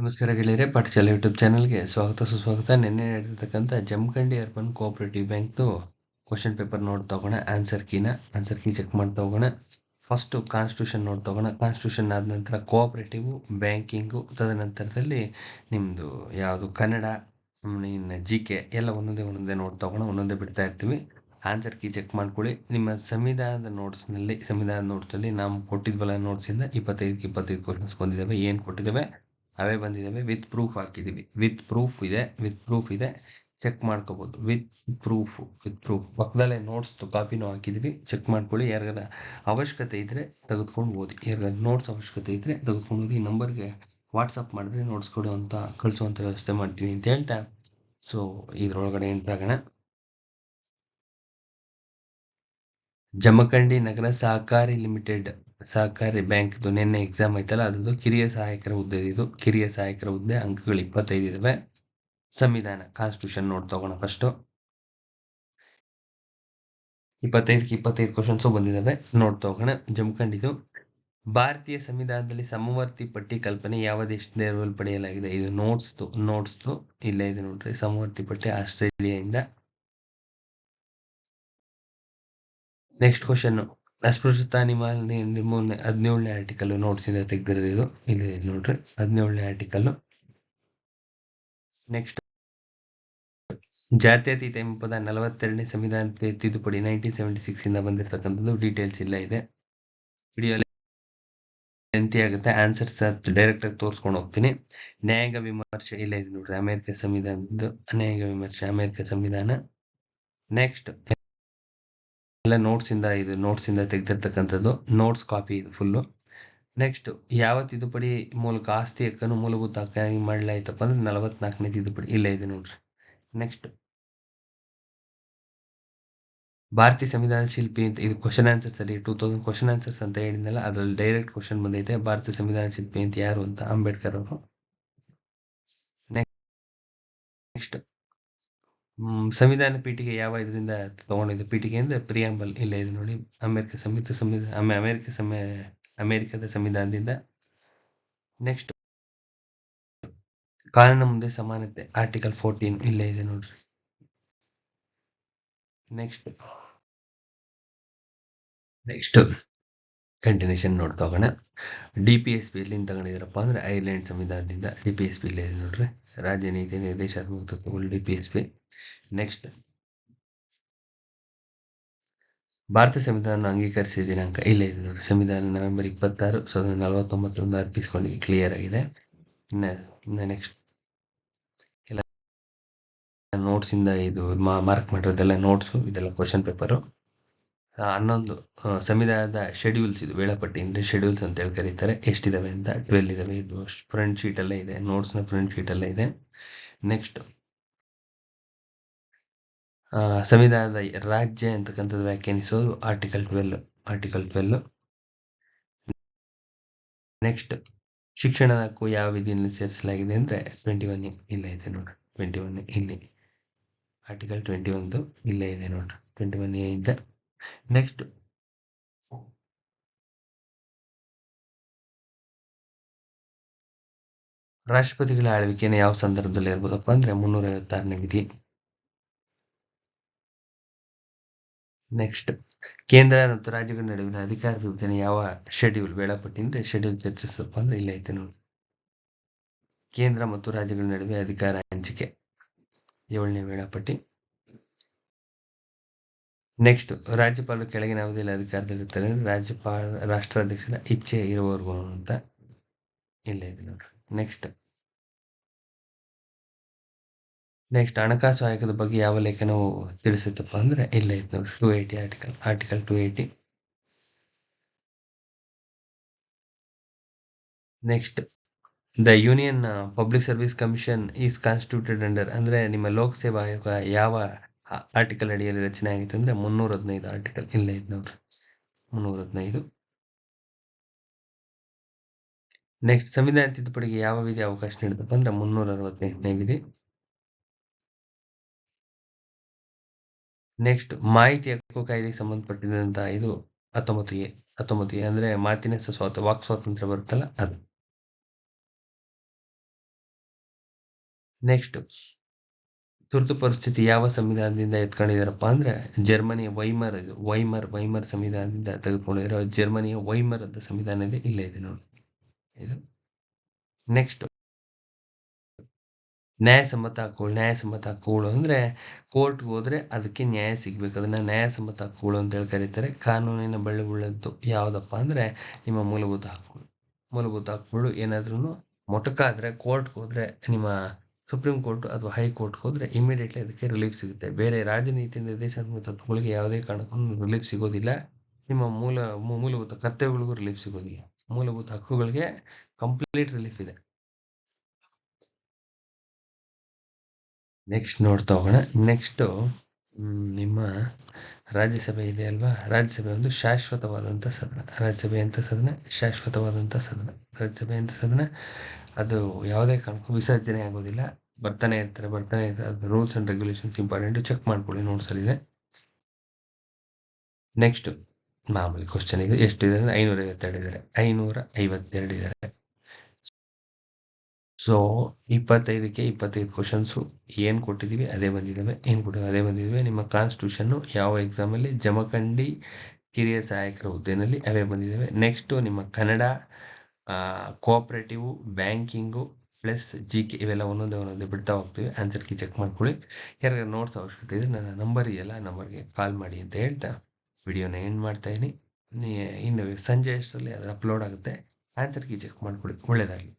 ನಮಸ್ಕಾರ ಗೆಳೆಯರೆ ಪಾಠಶಾಲೆ ಯೂಟ್ಯೂಬ್ ಚಾನಲ್ಗೆ ಸ್ವಾಗತ, ಸುಸ್ವಾಗತ. ನಿನ್ನೆ ನಡೆದಿರ್ತಕ್ಕಂಥ ಜಮಖಂಡಿ ಅರ್ಬನ್ ಕೋಆಪರೇಟಿವ್ ಬ್ಯಾಂಕ್ದು ಕ್ವಶನ್ ಪೇಪರ್ ನೋಡಿ ತಗೋಣ, ಆನ್ಸರ್ ಕೀನ, ಆನ್ಸರ್ ಕೀ ಚೆಕ್ ಮಾಡಿ ಹೋಗೋಣ ಫಸ್ಟು ಕಾನ್ಸ್ಟಿಟ್ಯೂಷನ್ ನೋಡ್ ತಗೋಣ. ಕಾನ್ಸ್ಟಿಟ್ಯೂಷನ್ ಆದ ನಂತರ ಕೋಆಪರೇಟಿವ್ ಬ್ಯಾಂಕಿಂಗು ತದನಂತರದಲ್ಲಿ ನಿಮ್ಮದು ಯಾವುದು ಕನ್ನಡ, ಇನ್ನು ಜಿ ಕೆ ಎಲ್ಲ ಒಂದೊಂದೇ ಒಂದೊಂದೇ ನೋಡಿ ತಗೋಣ, ಒಂದೊಂದೇ ಬಿಡ್ತಾ ಇರ್ತೀವಿ. ಆನ್ಸರ್ ಕೀ ಚೆಕ್ ಮಾಡ್ಕೊಳ್ಳಿ. ನಿಮ್ಮ ಸಂವಿಧಾನದ ನೋಟ್ಸ್ನಲ್ಲಿ ಸಂವಿಧಾನದ ನೋಟ್ಸಲ್ಲಿ ನಾವು ಕೊಟ್ಟಿದ್ವಲ್ಲ ನೋಟ್ಸಿಂದ ಇಪ್ಪತ್ತೈದಕ್ಕೆ ಇಪ್ಪತ್ತೈದು ಕ್ವಶನ್ಸ್ ಬಂದಿದ್ದಾವೆ. ಏನು ಕೊಟ್ಟಿದ್ದಾವೆ? ಅವೇ ಬಂದಿದ್ದಾವೆ. ವಿತ್ ಪ್ರೂಫ್ ಹಾಕಿದೀವಿ ವಿತ್ ಪ್ರೂಫ್ ಇದೆ. ವಿತ್ ಪ್ರೂಫ್ ಇದೆ. ಚೆಕ್ ಮಾಡ್ಕೋಬಹುದು ವಿತ್ ಪ್ರೂಫ್ ವಿತ್ ಪ್ರೂಫ್ ಪಕ್ಕದಲ್ಲೇ ನೋಟ್ಸ್ ಕಾಪಿನೂ ಹಾಕಿದೀವಿ ಚೆಕ್ ಮಾಡ್ಕೊಳ್ಳಿ. ಯಾರಿಗಾರ ಅವಶ್ಯಕತೆ ಇದ್ರೆ ತೆಗೆದುಕೊಂಡು ಓದಿ. ಯಾರಿಗಾರ ನೋಟ್ಸ್ ಅವಶ್ಯಕತೆ ಇದ್ರೆ ತೆಗೆದುಕೊಂಡು ಓದಿ. ನಂಬರ್ಗೆ ವಾಟ್ಸಪ್ ಮಾಡಿದ್ರೆ ನೋಟ್ಸ್ ಕೊಡು ಅಂತ ಕಳಿಸುವಂತ ವ್ಯವಸ್ಥೆ ಮಾಡ್ತೀನಿ ಅಂತ ಹೇಳ್ತಾ. ಸೊ ಇದ್ರೊಳಗಡೆ ಎಂಟ್ರಾಗೋಣ ಜಮಖಂಡಿ ನಗರ ಸಹಕಾರಿ ಲಿಮಿಟೆಡ್. ಸಹಕಾರಿ ಬ್ಯಾಂಕ್ ನಿನ್ನೆ ಎಕ್ಸಾಮ್ ಆಯ್ತಲ್ಲ ಅದು ಕಿರಿಯ ಸಹಾಯಕರ ಹುದ್ದೆ ಇದು. ಕಿರಿಯ ಸಹಾಯಕರ ಹುದ್ದೆ, ಅಂಕಗಳು ಇಪ್ಪತ್ತೈದು ಇದಾವೆ. ಸಂವಿಧಾನ ಕಾನ್ಸ್ಟಿಟ್ಯೂಷನ್ ನೋಡ್ ತಗೋಣ ಫಸ್ಟ್ ಇಪ್ಪತ್ತೈದಕ್ಕೆ ಇಪ್ಪತ್ತೈದು ಕ್ವಶನ್ಸ್ ಬಂದಿದಾವೆ. ನೋಡ್ ತಗೋಣ. ಜಮ್ಕಂಡಿದ್ದು ಭಾರತೀಯ ಸಂವಿಧಾನದಲ್ಲಿ ಸಮವರ್ತಿ ಪಟ್ಟಿ ಕಲ್ಪನೆ ಯಾವ ದೇಶದಿಂದ ಎರವಲು ಪಡೆಯಲಾಗಿದೆ? ಇದು ನೋಟ್ಸ್ ನೋಟ್ಸ್ ಇಲ್ಲೇ ಇದೆ ನೋಡ್ರಿ. ಸಮವರ್ತಿ ಪಟ್ಟಿ ಆಸ್ಟ್ರೇಲಿಯಾದಿಂದ ನೆಕ್ಸ್ಟ್ ಕ್ವಶನ್ ಅಸ್ಪೃಶ್ಯತಾ ನಿಮಾಲನೆ ನಿರ್ಮೂಲನೆ ಹದಿನೇಳನೇ ಆರ್ಟಿಕಲ್ ನೋಟ್ಸ್ ಇಂದ. ತೆಗೆದಿರೋದು ಇಲ್ಲಿ ನೋಡ್ರಿ, ಹದಿನೇಳನೇ ಆರ್ಟಿಕಲ್ ನೆಕ್ಸ್ಟ್ ಜಾತ್ಯತೀತ ಎಂಬ ಪದ ನಲವತ್ತೆರಡನೇ ಸಂವಿಧಾನ ತಿದ್ದುಪಡಿ ನೈನ್ಟೀನ್ ಸೆವೆಂಟಿ ಸಿಕ್ಸ್ ಇಂದ ಬಂದಿರತಕ್ಕಂಥದ್ದು ಡೀಟೇಲ್ಸ್ ಇಲ್ಲ ಇದೆ. ವಿಡಿಯೋ ಎಂತಿ ಆಗುತ್ತೆ. ಆನ್ಸರ್ಸ್ ಡೈರೆಕ್ಟ್ ಆಗಿ ತೋರಿಸ್ಕೊಂಡು ಹೋಗ್ತೀನಿ. ನ್ಯಾಯಾಂಗ ವಿಮರ್ಶೆ ಇಲ್ಲ ಇದೆ ನೋಡ್ರಿ. ಅಮೆರಿಕ ಸಂವಿಧಾನದ್ದು ನ್ಯಾಯಾಂಗ ವಿಮರ್ಶೆ, ಅಮೆರಿಕ ಸಂವಿಧಾನ. ನೆಕ್ಸ್ಟ್ ಎಲ್ಲ ನೋಟ್ಸ್ ಇಂದ ಇದು ನೋಟ್ಸ್ ಇಂದ ತೆಗೆದಿರ್ತಕ್ಕಂಥದ್ದು ನೋಟ್ಸ್ ಕಾಪಿ ಇದು ಫುಲ್ಲು ನೆಕ್ಸ್ಟ್ ಯಾವ ತಿದ್ದುಪಡಿ ಮೂಲಕ ಆಸ್ತಿ ಹಕ್ಕನ್ನು ಮೂಲಭೂತ ಹಕ್ಕಾಗಿ ಮಾಡಲಾಯ್ತಪ್ಪ ಅಂದ್ರೆ ನಲವತ್ನಾಲ್ಕನೇ ತಿದ್ದುಪಡಿ. ಇಲ್ಲ ಇದೆ ನೋಡ್ರಿ. ನೆಕ್ಸ್ಟ್ ಭಾರತೀಯ ಸಂವಿಧಾನ ಶಿಲ್ಪಿ ಅಂತ ಇದು ಕ್ವಶನ್ ಆನ್ಸರ್ಸ್ ಅಲ್ಲಿ ಟೂ ತೌಸಂಡ್ ಕ್ವಶನ್ ಆನ್ಸರ್ಸ್ ಅಂತ ಹೇಳಿದ್ನಲ್ಲ, ಅದ್ರಲ್ಲಿ ಡೈರೆಕ್ಟ್ ಕ್ವಶನ್ ಬಂದೈತೆ. ಭಾರತೀಯ ಸಂವಿಧಾನ ಶಿಲ್ಪಿ ಅಂತ ಯಾರು ಅಂತ ಅಂಬೇಡ್ಕರ್ ಅವರು ನೆಕ್ಸ್ಟ್ ಸಂವಿಧಾನ ಪೀಠಿಗೆ ಯಾವ ಇದರಿಂದ ತಗೊಂಡಿದ್ದು? ಅಂದ್ರೆ ಪ್ರಿಯಾಂಬಲ್ ಇಲ್ಲ, ಇದೆ ನೋಡಿ, ಅಮೆರಿಕ ಸಂಯುಕ್ತ ಸಂವಿಧಾನ ಅಮೆರಿಕ ಅಮೆರಿಕದ ಸಂವಿಧಾನದಿಂದ ನೆಕ್ಸ್ಟ್ ಕಾನೂನು ಮುಂದೆ ಸಮಾನತೆ. ಆರ್ಟಿಕಲ್ ಫೋರ್ಟೀನ್ ಇಲ್ಲೇ ಇದೆ ನೋಡ್ರಿ. ನೆಕ್ಸ್ಟ್ ನೆಕ್ಸ್ಟ್ ಕಂಟಿನ್ಯೂಷನ್ ನೋಡ್ತಾ ಹೋಗೋಣ ಡಿ ಪಿ ಎಸ್ ಪಿ ಎಲ್ಲಿಂದ ತಗೊಂಡಿದ್ರಪ್ಪ ಅಂದ್ರೆ ಐರ್ಲೆಂಡ್ ಸಂವಿಧಾನದಿಂದ ಡಿ ಪಿ ಎಸ್ ಪಿ ಇಲ್ಲೇ ಇದೆ ನೋಡ್ರಿ. ರಾಜ್ಯ ನೀತಿ ನಿರ್ದೇಶಾತ್ಮಕ ತತ್ವಗಳು D P S P next Bharat ಸಂವಿಧಾನ ಅಂಗೀಕರಿಸಿದ ದಿನಾಂಕ, ಇಲ್ಲೇ, ಇದೆ ನೋಡಿ. ಸಂವಿಧಾನ ನವೆಂಬರ್ ಇಪ್ಪತ್ತಾರು, ಸಾವಿರದ ನಲವತ್ತೊಂಬತ್ತರಿಂದ ಅರ್ಪಿಸಿಕೊಂಡು ಕ್ಲಿಯರ್ ಆಗಿದೆ. ಇನ್ನು ನೆಕ್ಸ್ಟ್ ಎಲ್ಲ ನೋಟ್ಸ್ ಇಂದ ಇದು ಮಾರ್ಕ್ ಮಾಡಿರೋದೆಲ್ಲ ನೋಟ್ಸು ಇದೆಲ್ಲ ಕ್ವಶನ್ ಪೇಪರು ಹನ್ನೊಂದು ಸಂವಿಧಾನದ ಶೆಡ್ಯೂಲ್ಸ್ ಇದು, ವೇಳಾಪಟ್ಟಿ ಅಂದರೆ ಶೆಡ್ಯೂಲ್ಸ್ ಅಂತ ಹೇಳಿ ಕರೀತಾರೆ. ಎಷ್ಟಿದಾವೆ ಅಂತ ಟ್ವೆಲ್ ಇದಾವೆ ಇದು ಫ್ರಂಟ್ ಶೀಟ್ ಅಲ್ಲೇ ಇದೆ. ನೋಟ್ಸ್ನ ಫ್ರಂಟ್ ಶೀಟ್ ಅಲ್ಲೇ ಇದೆ. ನೆಕ್ಸ್ಟ್ ಸಂವಿಧಾನದ ರಾಜ್ಯ ಅಂತಕ್ಕಂಥದ್ದು ವ್ಯಾಖ್ಯಾನಿಸೋದು? Article twelve article twelve next ಶಿಕ್ಷಣದ ಹಕ್ಕು ಯಾವ ವಿಧಿಯಲ್ಲಿ ಸೇರಿಸಲಾಗಿದೆ ಅಂದ್ರೆ ಟ್ವೆಂಟಿ ಒನ್ ಇಲ್ಲ ಇದೆ ನೋಡ್ರಿ. ಟ್ವೆಂಟಿ ಒನ್ ಇಲ್ಲಿ. ಆರ್ಟಿಕಲ್ ಟ್ವೆಂಟಿ ಒಂದು ಇಲ್ಲೇ ಇದೆ ನೋಡ್ರಿ. ಟ್ವೆಂಟಿ ಒನ್ ಎ ಇದ್ದ ನೆಕ್ಸ್ಟ್ ರಾಷ್ಟ್ರಪತಿಗಳ ಆಳ್ವಿಕೆಯನ್ನು ಯಾವ ಸಂದರ್ಭದಲ್ಲಿ ಇರ್ಬೋದಪ್ಪ ಅಂದ್ರೆ ಮುನ್ನೂರ ಐವತ್ತಾರನೇ ವಿಧಿ. ನೆಕ್ಸ್ಟ್ ಕೇಂದ್ರ ಮತ್ತು ರಾಜ್ಯಗಳ ನಡುವಿನ ಅಧಿಕಾರ ವಿಭಜನೆ ಯಾವ ಶೆಡ್ಯೂಲ್ ವೇಳಾಪಟ್ಟಿ ಅಂದ್ರೆ ಶೆಡ್ಯೂಲ್ ಚರ್ಚಿಸಪ್ಪ ಅಂದ್ರೆ ಇಲ್ಲ ಐತೆ ನೋಡಿ. ಕೇಂದ್ರ ಮತ್ತು ರಾಜ್ಯಗಳ ನಡುವೆ ಅಧಿಕಾರ ಹಂಚಿಕೆ. ಏಳನೇ ವೇಳಾಪಟ್ಟಿ. ನೆಕ್ಸ್ಟ್ ರಾಜ್ಯಪಾಲರು ಕೆಳಗಿನ ಅವಧಿಯಲ್ಲಿ ಅಧಿಕಾರದಲ್ಲಿರ್ತಾರೆ ರಾಜ್ಯಪಾಲ, ರಾಷ್ಟ್ರಾಧ್ಯಕ್ಷರ ಇಚ್ಛೆ ಇರುವವರೆಗೂ ಅಂತ ಇಲ್ಲ ಇದೆ ನೋಡ್ರಿ ನೆಕ್ಸ್ಟ್ ನೆಕ್ಸ್ಟ್ ಹಣಕಾಸು ಆಯೋಗದ ಬಗ್ಗೆ ಯಾವ ಲೇಖನವು ತಿಳಿಸುತ್ತಪ್ಪ ಅಂದ್ರೆ ಇಲ್ಲ ಇತ್ತು ನೋಡಿ two eighty article article two eighty next the union public service commission is constituted under ಅಂದ್ರೆ ನಿಮ್ಮ ಲೋಕಸೇವಾ ಆಯೋಗ ಯಾವ ಆರ್ಟಿಕಲ್ ಅಡಿಯಲ್ಲಿ ರಚನೆ ಆಗಿತ್ತು ಅಂದ್ರೆ ಮುನ್ನೂರ ಹದಿನೈದು ಆರ್ಟಿಕಲ್ ಇಲ್ಲ ಇತ್ತು ನೋಡ್ರಿ. ಮುನ್ನೂರ ಹದಿನೈದು. ನೆಕ್ಸ್ಟ್ ಸಂವಿಧಾನ ತಿದ್ದುಪಡಿಗೆ ಯಾವ ವಿಧಿ ಅವಕಾಶ ನೀಡಿದಪ್ಪ ಅಂದ್ರೆ ಮುನ್ನೂರ ಅರವತ್ತೆಂಟನೇ ವಿಧಿ. ನೆಕ್ಸ್ಟ್ ಮಾಹಿತಿ ಹಕ್ಕು ಕಾಯ್ದೆಗೆ ಸಂಬಂಧಪಟ್ಟಿದಂತಹ ಇದು ಹತ್ತೊಂಬತ್ತು ಎ ಹತ್ತೊಂಬತ್ತು ಎ ಅಂದ್ರೆ ಮಾತಿನ ಸ್ವಾತ, ವಾಕ್ ಸ್ವಾತಂತ್ರ್ಯ ಬರುತ್ತಲ್ಲ ಅದು. ನೆಕ್ಸ್ಟ್ ತುರ್ತು ಪರಿಸ್ಥಿತಿ ಯಾವ ಸಂವಿಧಾನದಿಂದ ಎತ್ಕೊಂಡಿದಾರಪ್ಪ ಅಂದ್ರೆ ಜರ್ಮನಿಯ ವೈಮರ್ ಇದು, ವೈಮರ್ ವೈಮರ್ ಸಂವಿಧಾನದಿಂದ ತೆಗೆದುಕೊಂಡಿರೋ ಜರ್ಮನಿಯ ವೈಮರ್ ಅಂತ ಸಂವಿಧಾನ ಇದೆ, ಇಲ್ಲೇ ಇದೆ ನೋಡಿ. ಇದು. ನೆಕ್ಸ್ಟ್ ನ್ಯಾಯಸಮ್ಮತ ಹಕ್ಕುಗಳು ನ್ಯಾಯಸಮ್ಮತ ಹಕ್ಕುಗಳು ಅಂದ್ರೆ ಕೋರ್ಟ್ಗೆ ಹೋದರೆ ಅದಕ್ಕೆ ನ್ಯಾಯ ಸಿಗಬೇಕು. ಅದನ್ನು ನ್ಯಾಯಸಮ್ಮತ ಹಕ್ಕುಗಳು ಅಂತ ಹೇಳಿ ಕರೀತಾರೆ. ಕಾನೂನಿನ ಬಳ್ಳಿಗಳದ್ದು ಯಾವುದಪ್ಪ ಅಂದರೆ ನಿಮ್ಮ ಮೂಲಭೂತ ಹಕ್ಕುಗಳು ಮೂಲಭೂತ ಹಕ್ಕುಗಳು ಏನಾದ್ರೂ ಮೊಟಕಾದ್ರೆ ಕೋರ್ಟ್ಗೆ ಹೋದ್ರೆ ನಿಮ್ಮ ಸುಪ್ರೀಂ ಕೋರ್ಟ್ ಅಥವಾ ಹೈಕೋರ್ಟ್ಗೆ ಹೋದ್ರೆ ಇಮಿಡಿಯೇಟ್ಲಿ ಅದಕ್ಕೆ ರಿಲೀಫ್ ಸಿಗುತ್ತೆ. ಬೇರೆ ರಾಜನೀತಿ ನಿರ್ದೇಶಾತ್ಮಕ ತತ್ವಗಳಿಗೆ ಯಾವುದೇ ಕಾರಣಕ್ಕೂ ರಿಲೀಫ್ ಸಿಗೋದಿಲ್ಲ. ನಿಮ್ಮ ಮೂಲ ಮೂಲಭೂತ ಕರ್ತವ್ಯಗಳಿಗೂ ರಿಲೀಫ್ ಸಿಗೋದಿಲ್ಲ. ಮೂಲಭೂತ ಹಕ್ಕುಗಳಿಗೆ ಕಂಪ್ಲೀಟ್ ರಿಲೀಫ್ ಇದೆ. ನೆಕ್ಸ್ಟ್ ನೋಡ್ತಾ ಹೋಗೋಣ ನೆಕ್ಸ್ಟು ನಿಮ್ಮ ರಾಜ್ಯಸಭೆ ಇದೆ ಅಲ್ವಾ? ರಾಜ್ಯಸಭೆ ಒಂದು ಶಾಶ್ವತವಾದಂಥ ಸದನ. ರಾಜ್ಯಸಭೆ ಅಂತ ಸದನ ಶಾಶ್ವತವಾದಂಥ ಸದನ. ರಾಜ್ಯಸಭೆ ಅಂತ ಸದನ, ಅದು ಯಾವುದೇ ಕಾರಣಕ್ಕೂ ವಿಸರ್ಜನೆ ಆಗೋದಿಲ್ಲ. ಬರ್ತಾನೆ ಇರ್ತಾರೆ ಬರ್ತಾನೆ ಇರ್ತಾರೆ. ಅದು rules and regulations important check ಮಾಡ್ಕೊಳ್ಳಿ ನೋಟ್ಸಲ್ಲಿದೆ ನೆಕ್ಸ್ಟ್ ಮಾಮೂಲಿ ಕ್ವಶನ್ ಇದು. ಎಷ್ಟಿದೆ ಅಂದ್ರೆ ಐನೂರ ಐವತ್ತೆರಡು ಇದ್ದಾರೆ. ಐನೂರ ಐವತ್ತೆರಡು ಇದ್ದಾರೆ. ಸೊ ಇಪ್ಪತ್ತೈದಕ್ಕೆ ಇಪ್ಪತ್ತೈದು ಕ್ವಶನ್ಸು ಏನು ಕೊಟ್ಟಿದ್ದೀವಿ? ಅದೇ ಬಂದಿದ್ದಾವೆ. ಏನು ಕೊಟ್ಟಿದ್ದೀವಿ? ಅದೇ ಬಂದಿದ್ದಾವೆ. ನಿಮ್ಮ ಕಾನ್ಸ್ಟಿಟ್ಯೂಷನ್ನು ಯಾವ ಎಕ್ಸಾಮಲ್ಲಿ ಜಮಖಂಡಿ ಕಿರಿಯ ಸಹಾಯಕರ ಹುದ್ದೆನಲ್ಲಿ ಅವೇ ಬಂದಿದ್ದಾವೆ. ನೆಕ್ಸ್ಟು ನಿಮ್ಮ Kannada cooperative banking plus G K ಇವೆಲ್ಲ ಒಂದೊಂದೇ ಒಂದೊಂದೇ ಬಿಡ್ತಾ ಹೋಗ್ತೀವಿ. ಆನ್ಸರ್ ಕೀ ಚೆಕ್ ಮಾಡ್ಕೊಳ್ಳಿ. ಯಾರಿಗಾರು ನೋಟ್ಸ್ ಅವಶ್ಯಕತೆ ಇದ್ರೆ ನನ್ನ ನಂಬರ್ ಇದೆಯಲ್ಲ ನಂಬರ್ಗೆ ಕಾಲ್ ಮಾಡಿ ಅಂತ ಹೇಳ್ತಾ ವಿಡಿಯೋನ ಎಂಡ್ ಮಾಡ್ತಾ ಇದ್ದೀನಿ. ಇನ್ನು ಸಂಜೆ ಅಷ್ಟರಲ್ಲಿ ಅದು ಅಪ್ಲೋಡ್ ಆಗುತ್ತೆ? ಆನ್ಸರ್ ಕೀ ಚೆಕ್ ಮಾಡ್ಕೊಳ್ಳಿ. ಒಳ್ಳೆಯದಾಗಲಿ